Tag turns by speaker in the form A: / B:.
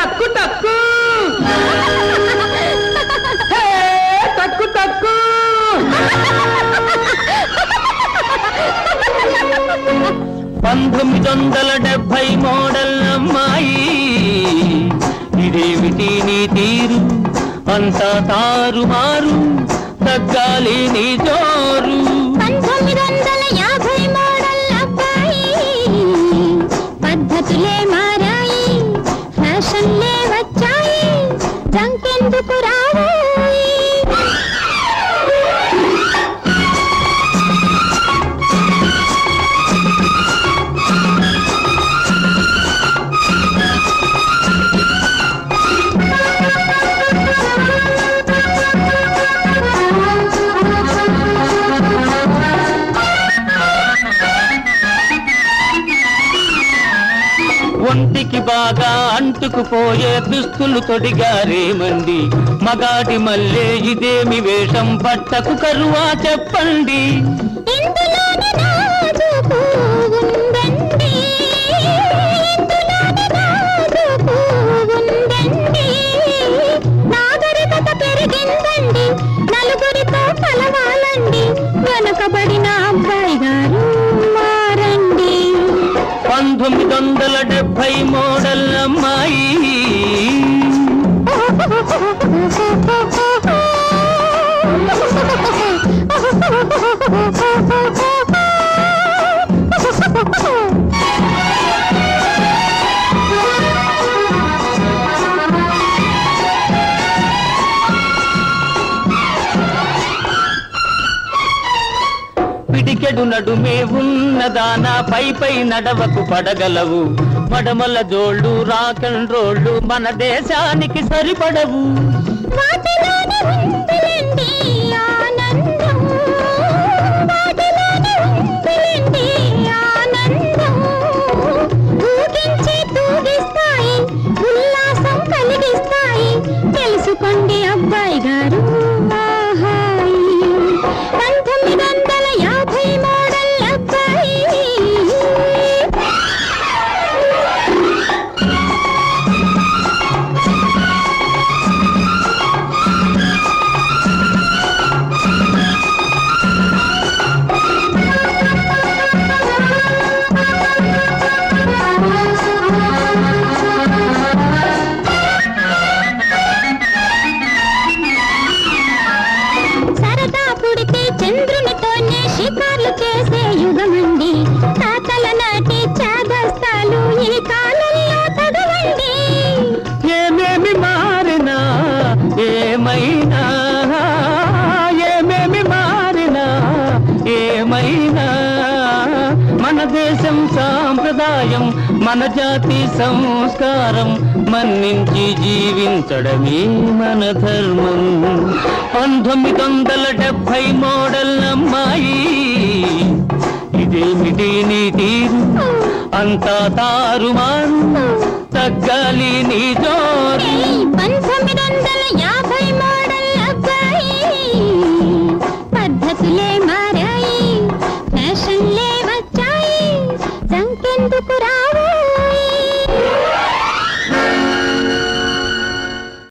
A: తక్కు తక్కు. తక్కు తక్కు. పంతొమ్మిది వందల డెబ్బై మోడల్ అమ్మాయి ఇదేమిటి నీ తీరు? అంతా తారుమారు తగ్గాలి నీ ఒంటికి బాగా అంటుకుపోయే దుస్తులు తొడిగారేమండి మగాటి మల్లె ఇదేమి వేషం పట్టకు కరువా చెప్పండి.
B: ఇందులోని
A: వందల డెబ్బై మోడల్ అమ్మాయి పిడికెడు నడుమే ఉన్నదానా పై పై నడవకు పడగలవు. మడమల జోళ్ళు రాకన్ రోళ్ళు మన దేశానికి సరిపడవు. ఏమైనా? ఏమేమి మారినా? ఏమైనా? మన దేశం సాంప్రదాయం మన జాతి సంస్కారం మన్నించి జీవించడమే మన ధర్మం. పంతొమ్మిది వందల డెబ్బై మోడల్ అమ్మాయి ఇదేమిటి నీ తీరు అంతా తారుమారు. తగ్గాలి నీ జోరు.
B: పంతొమ్మిది ఎందుకు రావు?